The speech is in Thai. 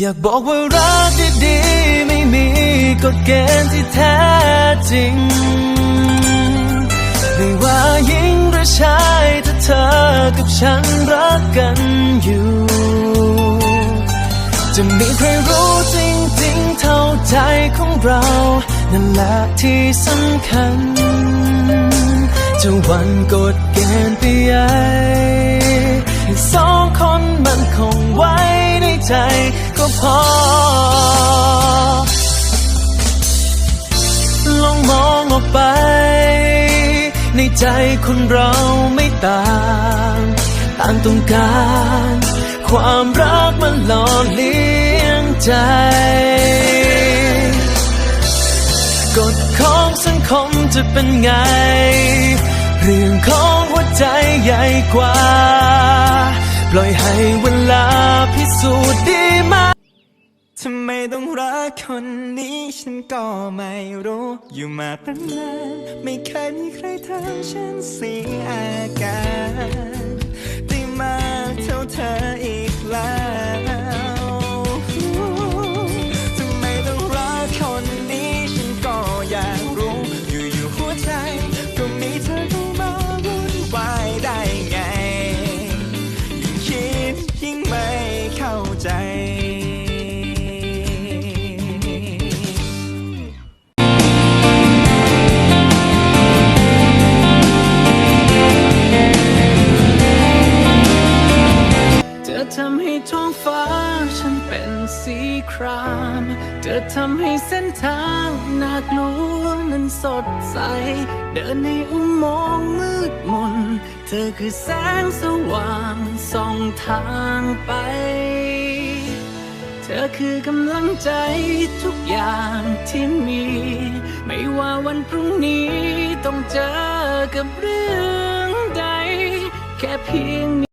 อยากบอกว่ารักดีๆไม่มีกฎเกณฑ์ที่แท้จริง ไม่ว่าหญิงหรือชายถ้าเธอกับฉันรักกันอยู่ จะมีใครรู้จริงๆเท่าใจของเรา นั่นแหละที่สำคัญ จะวันกฎเกณฑ์ไปใหญ่สองคนมันคงไว้ในใจ ก็พอ ลองมองออกไป ในใจคนเราไม่ต่าง ต่างต้องการ ความรักมันหล่อเลี้ยงใจ กฎของสังคมจะเป็นไง เรื่องของหัวใจใหญ่กว่า ปล่อยให้เวลาพิสูจน์ดีมาก ทำไมต้องรักคนนี้ฉันก็ไม่รู้ อยู่มาตั้งนาน ไม่เคยมีใครทำฉันเสียอาการ ทำให้ท้องฟ้าฉันเป็นสีคราม เธอทำให้เส้นทางน่ากลัวนั้นสดใส เดินในอุโมงค์มืดมน เธอคือแสงสว่างส่องทางไป เธอคือกำลังใจทุกอย่างที่มี ไม่ว่าวันพรุ่งนี้ต้องเจอกับเรื่องใด แค่เพียง